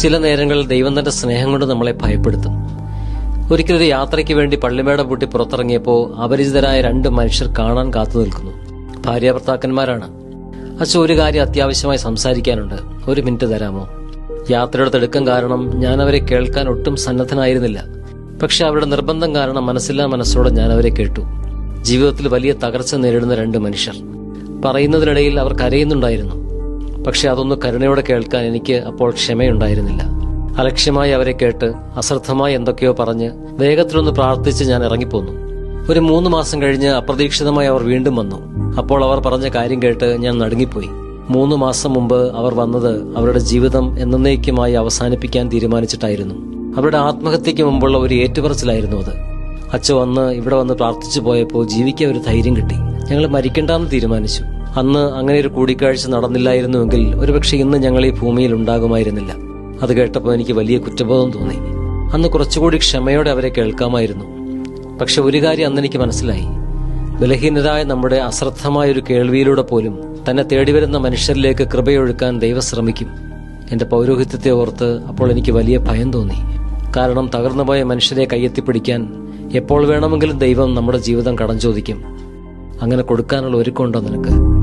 ചില നേരങ്ങളിൽ ദൈവം തന്റെ സ്നേഹം കൊണ്ട് നമ്മളെ ഭയപ്പെടുത്തും. ഒരിക്കലൊരു യാത്രയ്ക്ക് വേണ്ടി പള്ളിമേട പൂട്ടി പുറത്തിറങ്ങിയപ്പോൾ അപരിചിതരായ രണ്ട് മനുഷ്യർ കാണാൻ കാത്തു നിൽക്കുന്നു. ഭാര്യ ഭർത്താക്കന്മാരാണ്. അച്ഛൻ ഒരു കാര്യം അത്യാവശ്യമായി സംസാരിക്കാനുണ്ട്. ഒരു മിനിറ്റ് തരാമോ? യാത്രയുടെ തിടുക്കം കാരണം ഞാൻ അവരെ കേൾക്കാൻ ഒട്ടും സന്നദ്ധനായിരുന്നില്ല. പക്ഷെ അവരുടെ നിർബന്ധം കാരണം മനസ്സില്ലാ മനസ്സോടെ ഞാൻ അവരെ കേട്ടു. ജീവിതത്തിൽ വലിയ തകർച്ച നേരിടുന്ന രണ്ട് മനുഷ്യർ. പറയുന്നതിനിടയിൽ അവർ കരയുന്നുണ്ടായിരുന്നു. പക്ഷെ അതൊന്ന് കരുണയോടെ കേൾക്കാൻ എനിക്ക് അപ്പോൾ ക്ഷമയുണ്ടായിരുന്നില്ല. അലക്ഷ്യമായി അവരെ കേട്ട് അശ്രദ്ധമായി എന്തൊക്കെയോ പറഞ്ഞ് വേഗത്തിലൊന്ന് പ്രാർത്ഥിച്ച് ഞാൻ ഇറങ്ങിപ്പോന്നു. ഒരു മൂന്ന് മാസം കഴിഞ്ഞ് അപ്രതീക്ഷിതമായി അവർ വീണ്ടും വന്നു. അപ്പോൾ അവർ പറഞ്ഞ കാര്യം കേട്ട് ഞാൻ നടുങ്ങിപ്പോയി. മൂന്ന് മാസം മുമ്പ് അവർ വന്നത് അവരുടെ ജീവിതം എന്നേക്കുമായി അവസാനിപ്പിക്കാൻ തീരുമാനിച്ചിട്ടായിരുന്നു. അവരുടെ ആത്മഹത്യക്ക് മുമ്പുള്ള ഒരു ഏറ്റുപറച്ചിലായിരുന്നു അത്. അച്ഛ വന്ന് ഇവിടെ വന്ന് പ്രാർത്ഥിച്ചു പോയപ്പോൾ ജീവിക്കാൻ ഒരു ധൈര്യം കിട്ടി. ഞങ്ങൾ മരിക്കണ്ടെന്ന് തീരുമാനിച്ചു. അന്ന് അങ്ങനെ ഒരു കൂടിക്കാഴ്ച നടന്നില്ലായിരുന്നുവെങ്കിൽ ഒരുപക്ഷെ ഇന്ന് ഞങ്ങൾ ഈ ഭൂമിയിൽ ഉണ്ടാകുമായിരുന്നില്ല. അത് കേട്ടപ്പോൾ എനിക്ക് വലിയ കുറ്റബോധം തോന്നി. അന്ന് കുറച്ചുകൂടി ക്ഷമയോടെ അവരെ കേൾക്കാമായിരുന്നു. പക്ഷെ ഒരു കാര്യം അന്ന് എനിക്ക് മനസ്സിലായി. ബലഹീനരായ നമ്മുടെ അശ്രദ്ധമായ ഒരു കേൾവിയിലൂടെ പോലും തന്നെ തേടിവരുന്ന മനുഷ്യരിലേക്ക് കൃപയൊഴുക്കാൻ ദൈവം ശ്രമിക്കും. എന്റെ പൗരോഹിത്യത്തെ ഓർത്ത് അപ്പോൾ എനിക്ക് വലിയ ഭയം തോന്നി. കാരണം തകർന്നുപോയ മനുഷ്യരെ കയ്യെത്തിപ്പിടിക്കാൻ എപ്പോൾ വേണമെങ്കിലും ദൈവം നമ്മുടെ ജീവിതം കടം ചോദിക്കും. അങ്ങനെ കൊടുക്കാനുള്ള ഒരുക്കമുണ്ടോ നിനക്ക്?